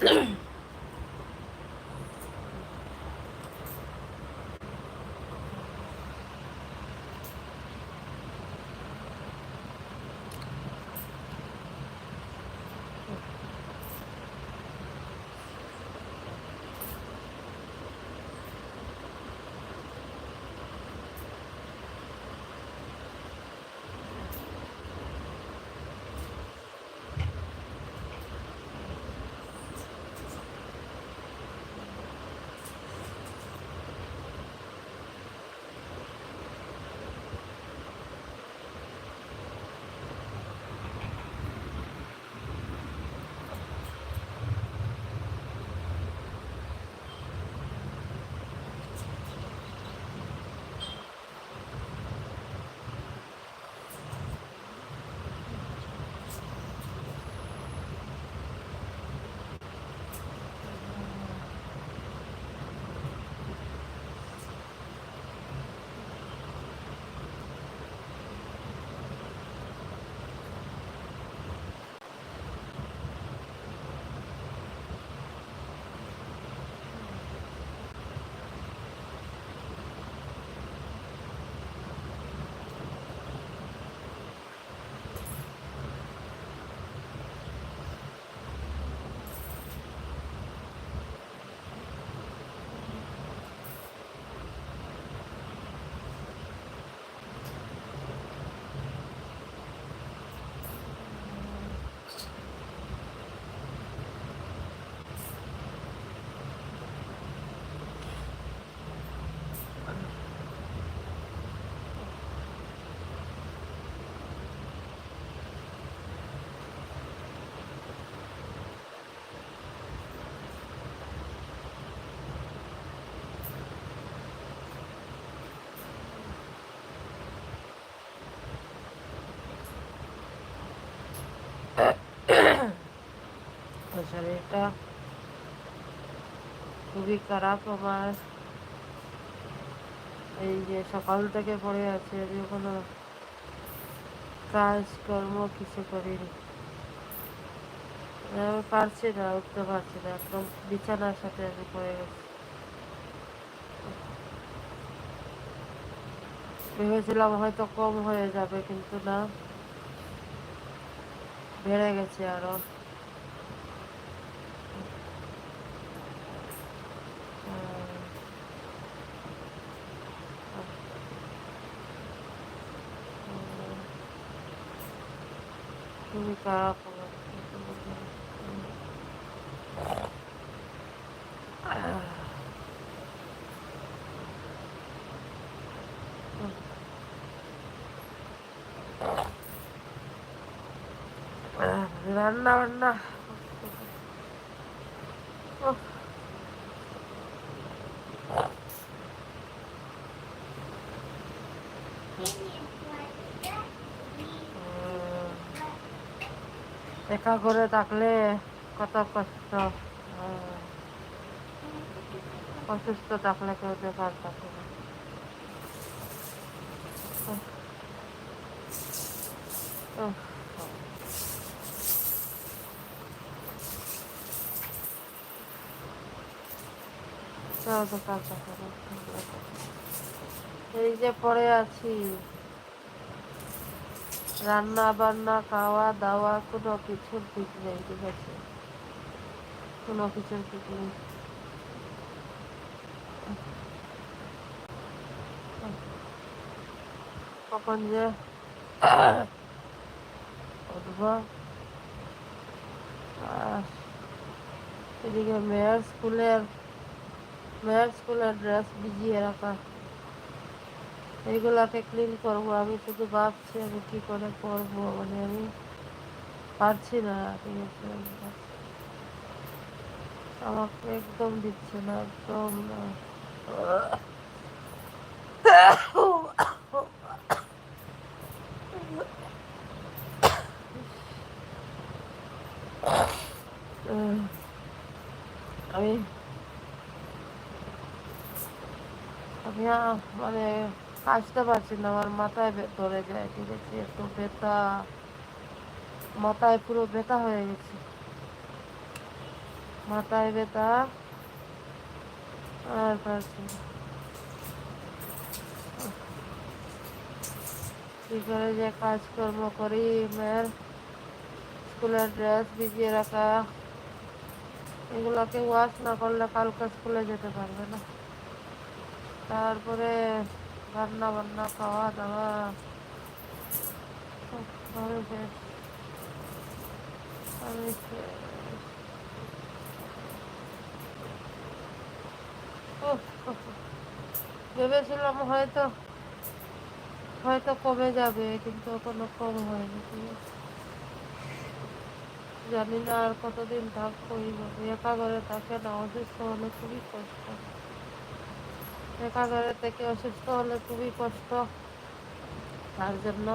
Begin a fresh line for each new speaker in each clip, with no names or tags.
Boom. শরীরটা খুবই খারাপ আমার। এই যে সকাল থেকে পড়ে আছে, যে কোনো কাজ কর্ম কিছু করিনি। আমি পারছি না, উঠতে পারছি না, একদম বিছানার সাথে আমি পড়ে গেছি। ভেবেছিলাম হয়তো কম হয়ে যাবে, কিন্তু না। বেড়ে গেছে আরও খুবই খারাপ রান্না বান্না একা করে থাকলে কত কষ্ট। অসুস্থ থাকলে কেউ দেখার থাকে উফ। উফ। চল দেখার থাকে না। এই যে পড়ে আছি। রান্না বান্না, খাওয়া দাওয়া, কোনো কিছুর ঠিক নেই, ঠিক আছে? কোনো কিছুর ঠিক নেই। কখন যে উঠবো। এদিকে মেয়ের স্কুলের মেয়ের স্কুলের ড্রেস ভিজিয়ে রাখা এইগুলাকে ক্লিন করব, আমি শুধু ভাবছি আমি কী করে করব মানে আমি পারছি না, ঠিক আছে আমাকে একদম দিচ্ছে না, একদম না উম, আমি আমি আ- মানে কাজতে পারছি না, আমার মাথায় ধরে যায়, ঠিক আছে? একটু ব্যথা, মাথায় পুরো ব্যথা হয়ে গেছে। মাথায় ব্যথা, আর পারছি কি করে যে কাজকর্ম করি মেয়ের স্কুলের ড্রেস ভিজিয়ে রাখা, এগুলোকে ওয়াশ না করলে কালকে স্কুলে যেতে পারবে না। তারপরে রান্না বান্না, খাওয়া দাওয়া। ভেবেছিলাম হয়তো হয়তো কমে যাবে, কিন্তু কোনো কম হয়নি জানি না আর কতদিন থাকব একা ঘরে থাকে না, অসুস্থ হলে খুবই কষ্ট। একা ঘরে থেকে অসুস্থ হলে খুবই কষ্ট। তার জন্য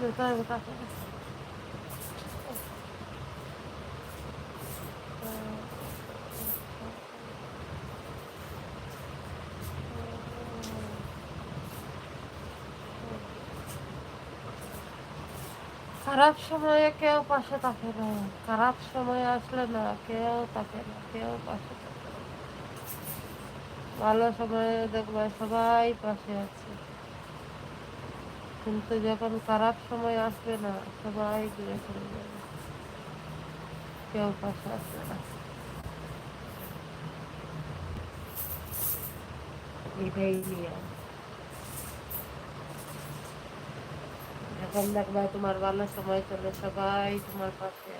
ব্যথা করে। খারাপ সময়ে কেউ পাশে থাকে না। খারাপ সময় আসলে না, কেউ থাকে না, কেউ পাশে থাকে না। ভালো সময়ে দেখবে সবাই পাশে আছে। কিন্তু যখন খারাপ সময় আসবে না, সবাই দূরে চলে যাবে। কেউ পাশে আসবে না। এটাই নিয়ম। যখন দেখবা তোমার ভালো সময় চলে সবাই তোমার পাশে।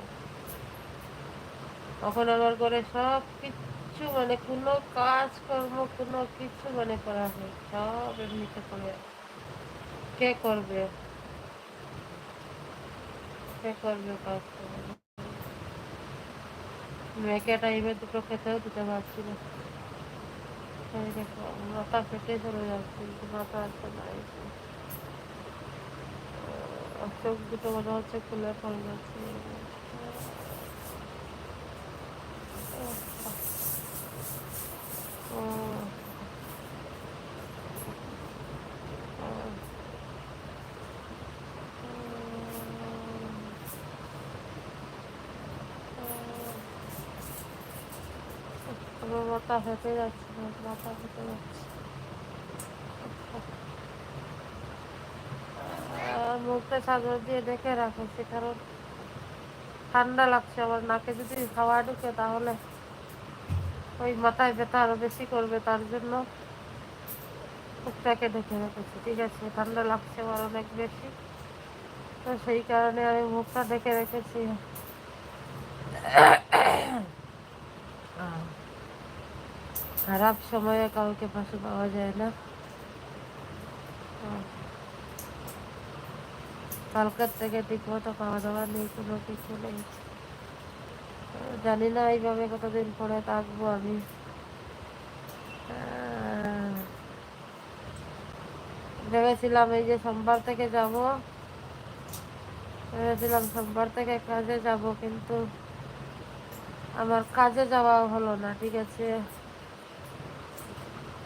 তখন আমার ঘরে সব কিচ্ছু মানে কোনো কাজ কর্ম কোনো কিছু মানে করা হয় সব এমনিতে করে। কে করবে? কে করবে কাজ করবে? মেয়েকে টাইমে দুটো খেতেও দিতে পারছি না। মাথা ফেটে চলে যাচ্ছে মাথা আসতে না এসে। আহ, চোখ দুটো মনে হচ্ছে খুলে পড়ে যাচ্ছে মাথা ফেটে যাচ্ছে মাথা ফেটে যাচ্ছে আর মুখটা চাদর দিয়ে ডেকে রাখেছি কারণ ঠান্ডা লাগছে। আমার নাকে যদি হাওয়া ঢুকে তাহলে ওই মাথায় ব্যথা আরও বেশি করবে, তার জন্য মুখটাকে ঢেকে রেখেছি। ঠিক আছে, ঠান্ডা লাগছে আমার অনেক বেশি। তো সেই কারণে আমি মুখটা ঢেকে রেখেছি। খারাপ সময়ে কাউকে পাশে পাওয়া যায় না। কালকের থেকে ঠিক মতো খাওয়া দাওয়া নেই, কোনো কিছু নেই। জানি না এইভাবে কতদিন পরে থাকব আমি। ভেবেছিলাম এই যে সোমবার থেকে যাব। ভেবেছিলাম সোমবার থেকে কাজে যাব, কিন্তু আমার কাজে যাওয়া হলো না, ঠিক আছে?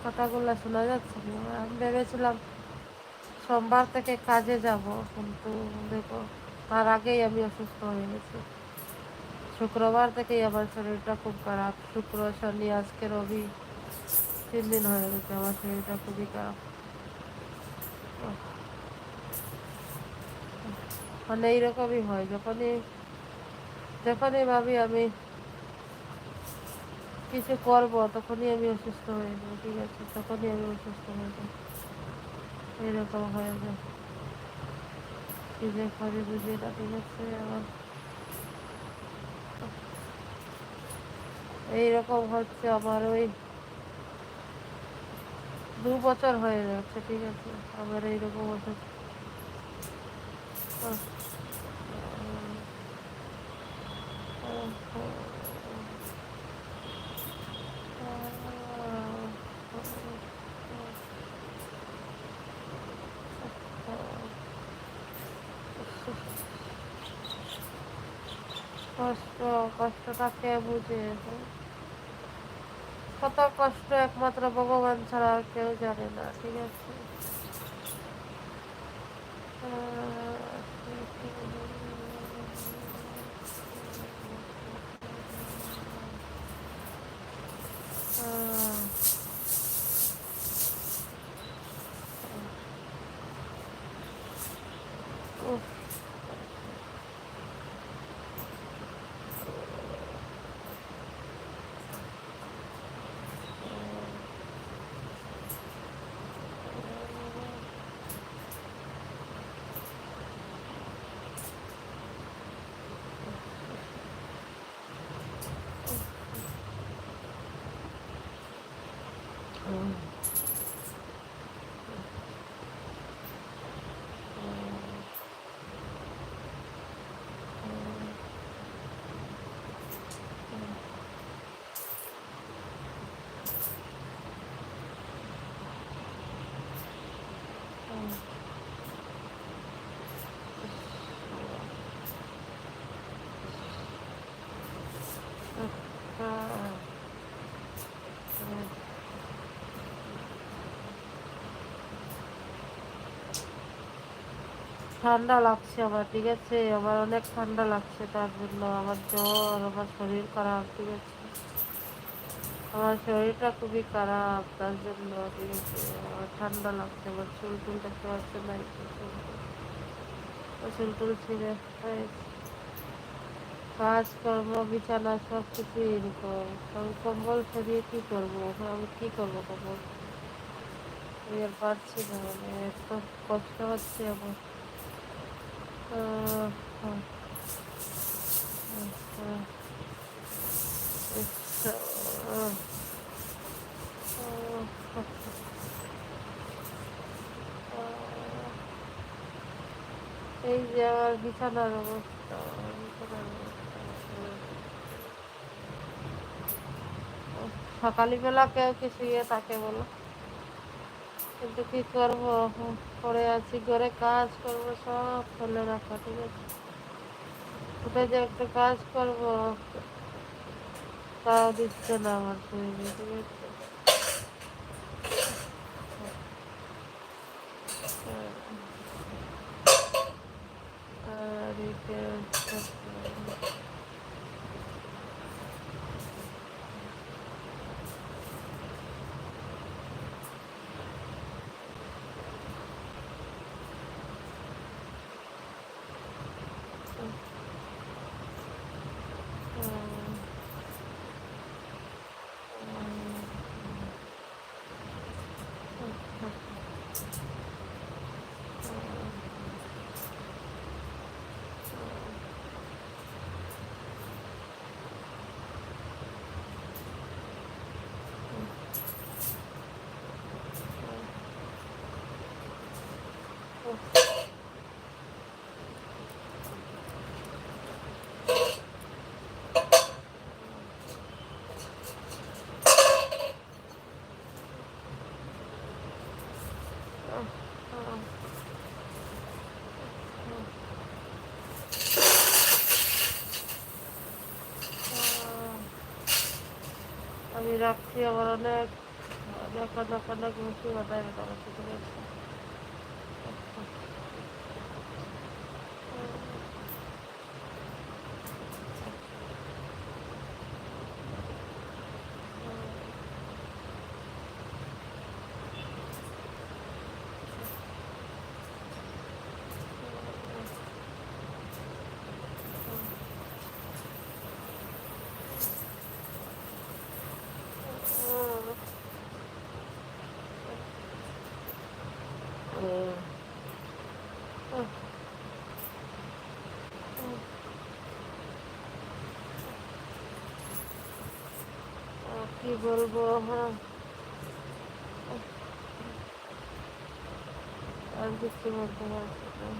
কথাগুলো শোনা যাচ্ছে না। আমি ভেবেছিলাম সোমবার থেকে কাজে যাব, কিন্তু দেখো, তার আগেই আমি অসুস্থ হয়ে গেছি। শুক্রবার থেকেই আমার শরীরটা খুব খারাপ। শুক্র, শনি, আজকে রবি, তিন দিন হয়ে গেছে, আমার শরীরটা খুবই খারাপ। মানে এইরকমই হয়, যখনই যখনই ভাবি আমি কিছু করব, তখনই আমি অসুস্থ হয়ে যাই, ঠিক আছে? তখনই আমি অসুস্থ হয়ে যাই। এরকম হয়ে যায়। কি যে করি বুঝি না ঠিক আছে আমার এইরকম হচ্ছে আমার ওই দু বছর হয়ে যাচ্ছে ঠিক আছে? আমার এইরকম আহ, আহ, কষ্ট কষ্টটা কে বুঝে? কত কষ্ট একমাত্র ভগবান ছাড়া কেউ জানে না ঠিক আছে ঠান্ডা লাগছে আমার, ঠিক আছে? আমার অনেক ঠান্ডা লাগছে, তার জন্য আমার জ্বর, আমার শরীর খারাপ, ঠিক আছে? আমার শরীরটা খুবই খারাপ, তার জন্য, ঠিক আছে? আমার ঠান্ডা লাগছে, আমার চুল টুল দেখতে পাচ্ছে না? চুল টুল। ছিঁড়ে। কাজকর্ম, বিছানা সব কিছু এরকম আমি কম্বল সরিয়ে কী করব? এখন আমি কী করব কম্বল? আর পারছি না মানে এত কষ্ট হচ্ছে আমার। এই যে আমার বিছানার অবস্থা। সকালবেলা কেউ কি শুয়ে থাকে বলো। কিন্তু কি করব? পড়ে আছি, ঘরে কাজ করব, সব ফেলে রাখা, ঠিক আছে? ওটা যে একটা কাজ করব, তাও দিচ্ছে না আমার শরীরে, ঠিক আছে? はい রাখছি আমার অনেক অনেক অনেক অনেক বেশি মাথায় ব্যথা করছে ঠিক আছে কি বলব হ্যাঁ। আর কিছু বলতে পারছি না।